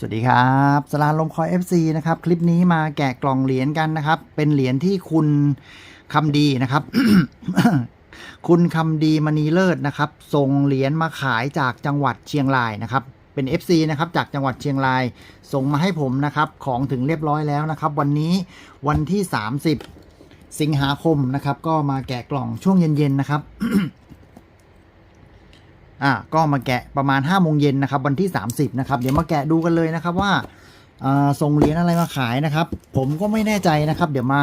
สวัสดีครับสลาลมคอย FC นะครับ คลิปนี้มาแกะกล่องเหรียญกันนะครับ เป็นเหรียญที่คุณคำดีนะครับ คุณคำดีมณีเลิศนะครับ ส่งเหรียญมาขายจากจังหวัดเชียงรายนะครับ เป็น FC นะครับจากจังหวัดเชียงราย ส่งมาให้ผมนะครับ ของถึงเรียบร้อยแล้วนะครับ วันนี้วันที่ 30 สิงหาคมนะครับ ก็มาแกะกล่องช่วงเย็นๆนะครับ อะก็มาแกะประมาณ5้าโมงเย็นนะครับวันที่ 30นะครับเดี๋ยวมาแกะดูกันเลยนะครับว่าส่งเหรียญอะไรมาขายนะครับ ผมก็ไม่แน่ใจนะครับ เดี๋ยวมา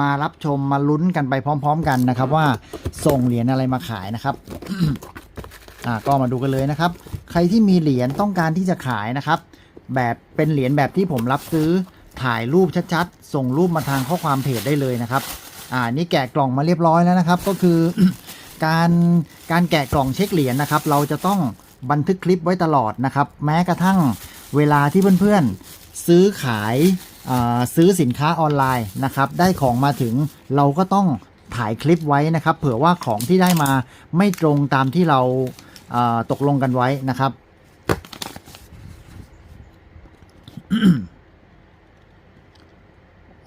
มารับชมมาลุ้นกันไปพร้อม ๆ กันนะครับ ว่าส่งเหรียญอะไรมาขายนะครับอ่าก็มาดูกันเลยนะครับ ใครที่มีเหรียญต้องการที่จะขายนะครับ แบบเป็นเหรียญแบบที่ผมรับซื้อถ่ายรูปชัดๆ ส่งรูปมาทางข้อความเพจได้เลยนะครับ อ่านี่แกะกล่องมาเรียบร้อยแล้วนะครับ ก็คือ การการแกะกล่องเช็คเหรียญนะครับ เราจะต้องบันทึกคลิปไว้ตลอดนะครับ แม้กระทั่งเวลาที่เพื่อนๆซื้อขายซื้อสินค้าออนไลน์นะครับ ได้ของมาถึงเราก็ต้องถ่ายคลิปไว้นะครับ เผื่อว่าของที่ได้มาไม่ตรงตามที่เราาตกลงกันไว้นะครับ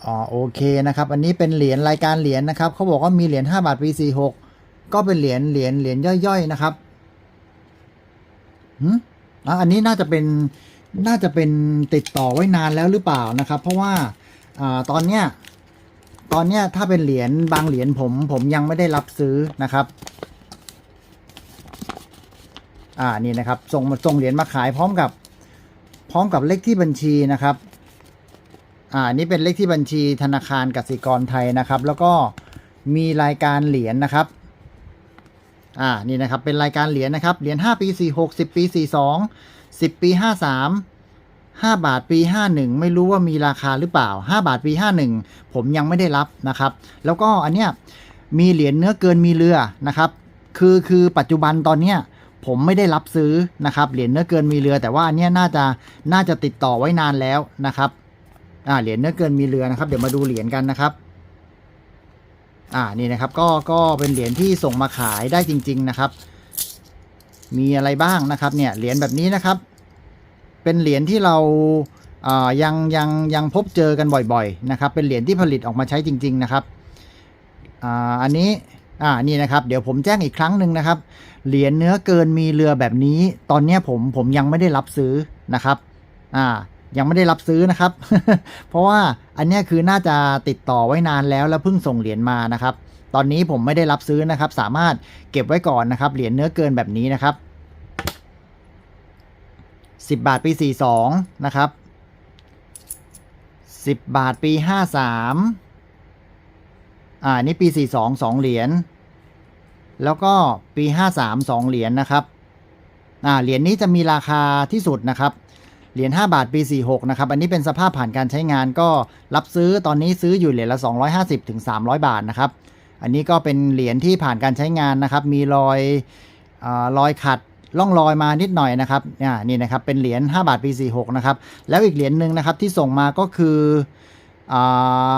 อ๋อโอเคนะครับ อันนี้เป็นเหรียญรายการเหรียญนะครับเขาบอกว่ามีเหรียญ5บาทปี46 ก็เป็นเหรียญเหรียญเหรียญย่อยๆนะครับหืมอะอันนี้น่าจะเป็นน่าจะเป็นติดต่อไว้นานแล้วหรือเปล่านะครับ เพราะว่าอ่าตอนเนี้ยตอนเนี้ยถ้าเป็นเหรียญบางเหรียญผมผมยังไม่ได้รับซื้อนะครับอ่านี่นะครับส่งมาส่งเหรียญมาขายพร้อมกับพร้อมกับเลขที่บัญชีนะครับอ่านนี่เป็นเลขที่บัญชีธนาคารกสิกรไทยนะครับ แล้วก็มีรายการเหรียญนะครับ อ่านี่นะครับเป็นรายการเหรียญนะครับเหรียญ5 ปี 46 10 ปี 42 10 ปี 53 5 บาทปี 51 ไม่รู้ว่ามีราคาหรือเปล่า 5 บาทปี 51 ผมยังไม่ได้รับนะครับ แล้วก็อันเนี้ยมีเหรียญเนื้อเกินมีเรือนะครับ คือคือปัจจุบันตอนเนี้ยผมไม่ได้รับซื้อนะครับเหรียญเนื้อเกินมีเรือ แต่ว่าอันเนี้ยน่าจะน่าจะติดต่อไว้นานแล้วนะครับอ่าเหรียญเนื้อเกินมีเรือนะครับ เดี๋ยวมาดูเหรียญกันนะครับ อ่านี่นะครับก็ก็เป็นเหรียญที่ส่งมาขายได้จริง ๆนะครับ มีอะไรบ้างนะครับเนี่ยเหรียญแบบนี้นะครับ เป็นเหรียญที่เราอ่ายังยังยังพบเจอกันบ่อยๆนะครับ เป็นเหรียญที่ผลิตออกมาใช้จริง ๆนะครับอ่าอันนี้อ่านี่นะครับ เดี๋ยวผมแจ้งอีกครั้งหนึ่งนะครับ เหรียญเนื้อเกินมีเรือแบบนี้ ตอนเนี้ผมผมยังไม่ได้รับซื้อนะครับอ่า ยังไม่ได้รับซื้อนะครับ เพราะว่าอันนี้คือน่าจะติดต่อไว้นานแล้วแล้วเพิ่งส่งเหรียญมานะครับ ตอนนี้ผมไม่ได้รับซื้อนะครับ สามารถเก็บไว้ก่อนนะครับ เหรียญเนื้อเกินแบบนี้นะครับ 10 บาทปี 42 นะครับ 10 บาทปี 53 อ่า นี่ปี 42 2 เหรียญ แล้วก็ปี 53 2 เหรียญนะครับ อ่า เหรียญนี้จะมีราคาที่สุดนะครับ เหรียญ5บาทปี 46 นะครับ อันนี้เป็นสภาพผ่านการใช้งานก็รับซื้อตอนนี้ซื้ออยู่เหรียญละ 250ถึง300 บาทนะครับ อันนี้ก็เป็นเหรียญที่ผ่านการใช้งานนะครับ มีรอยอารอยขัดล่องรอยมานิดหน่อยนะครับอ่านี่นะครับ เป็นเหรียญ5บาทปี 46 นะครับ แล้วอีกเหรียญหนึ่งนะครับที่ส่งมาก็คืออ่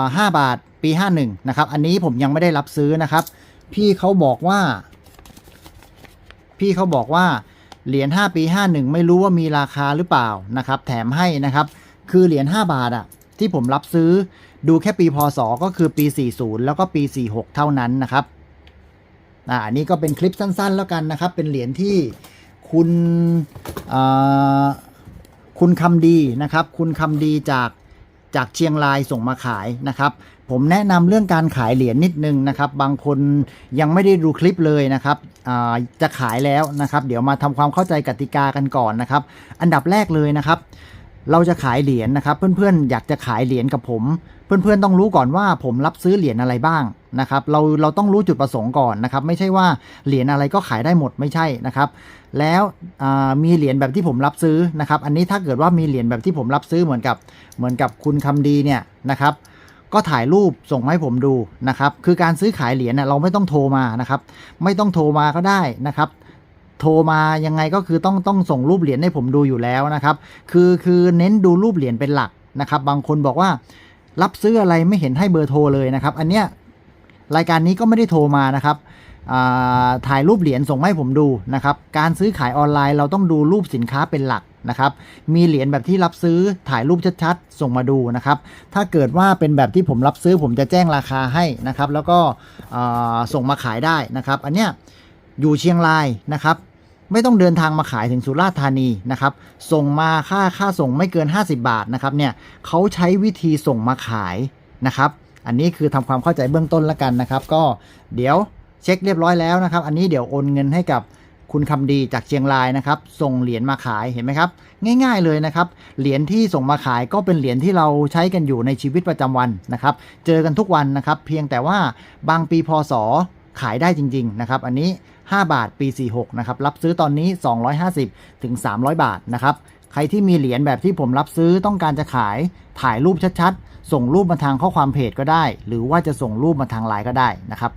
า5บาทปี 51 นะครับ อันนี้ผมยังไม่ได้รับซื้อนะครับ พี่เขาบอกว่า พี่เขาบอกว่า เหรียญ5ปี 51 ไม่รู้ว่ามีราคาหรือเปล่านะครับ แถมให้นะครับ คือเหรียญ5บาทอะที่ผมรับซื้อดูแค่ปีพศก็คือปี 40 แล้วก็ปี 46 เท่านั้นนะครับอ่าอันนี้ก็เป็นคลิปสั้นๆ แล้วกันนะครับ เป็นเหรียญที่คุณคุณคำดีนะครับ คุณคำดีจาก จากเชียงรายส่งมาขายนะครับ ผมแนะนำเรื่องการขายเหรียญนิดนึงนะครับ บางคนยังไม่ได้ดูคลิปเลยนะครับจะขายแล้วนะครับ เดี๋ยวมาทำความเข้าใจกติกากันก่อนนะครับ อันดับแรกเลยนะครับ เราจะขายเหรียญนะครับ เพื่อนๆ อยากจะขายเหรียญกับผม เพื่อนๆ ต้องรู้ก่อนว่าผมรับซื้อเหรียญอะไรบ้างนะครับ เราเราต้องรู้จุดประสงค์ก่อนนะครับ ไม่ใช่ว่าเหรียญอะไรก็ขายได้หมดไม่ใช่นะครับ แล้วมีเหรียญแบบที่ผมรับซื้อนะครับ อันนี้ถ้าเกิดว่ามีเหรียญแบบที่ผมรับซื้อเหมือนกับเหมือนกับคุณคำดีเนี่ยนะครับก็ถ่ายรูปส่งให้ผมดูนะครับ คือการซื้อขายเหรียญเน่ยเราไม่ต้องโทรมานะครับ ไม่ต้องโทรมาก็ได้นะครับ โทรมายังไงก็คือต้องต้องส่งรูปเหรียญให้ผมดูอยู่แล้วนะครับ คือคือเน้นดูรูปเหรียญเป็นหลักนะครับ บางคนบอกว่ารับซื้ออะไรไม่เห็นให้เบอร์โทรเลยนะครับ อันเนี้ยรายการนี้ก็ไม่ได้โทรมานะครับถ่ายรูปเหรียญส่งมาให้ผมดูนะครับ การซื้อขายออนไลน์เราต้องดูรูปสินค้าเป็นหลักนะครับ มีเหรียญแบบที่รับซื้อถ่ายรูปชัดๆ ส่งมาดูนะครับ ถ้าเกิดว่าเป็นแบบที่ผมรับซื้อผมจะแจ้งราคาให้นะครับ แล้วก็ส่งมาขายได้นะครับ อันเนี้ยอยู่เชียงรายนะครับ ไม่ต้องเดินทางมาขายถึงสุราษฎร์ธานีนะครับ ส่งมาค่าค่าส่งไม่เกิน 50 บาทนะครับเนี่ยเขาใช้วิธีส่งมาขายนะครับ อันนี้คือทำความเข้าใจเบื้องต้นแล้วกันนะครับ ก็เดี๋ยวเช็คเรียบร้อยแล้วนะครับ อันนี้เดี๋ยวโอนเงินให้กับคุณคำดีจากเชียงรายนะครับ ส่งเหรียญมาขายเห็นไหมครับ ง่ายๆเลยนะครับ เหรียญที่ส่งมาขายก็เป็นเหรียญที่เราใช้กันอยู่ในชีวิตประจำวันนะครับ เจอกันทุกวันนะครับ เพียงแต่ว่าบางปีพศ ขายได้จริงๆนะครับอันนี้ 5 บาทปี 46นะครับรับซื้อตอนนี้ 250ถึง300 บาทนะครับใครที่มีเหรียญแบบที่ผมรับซื้อต้องการจะขายถ่ายรูปชัดๆ ส่งรูปมาทางข้อความเพจก็ได้ หรือว่าจะส่งรูปมาทางไลน์ก็ได้นะครับ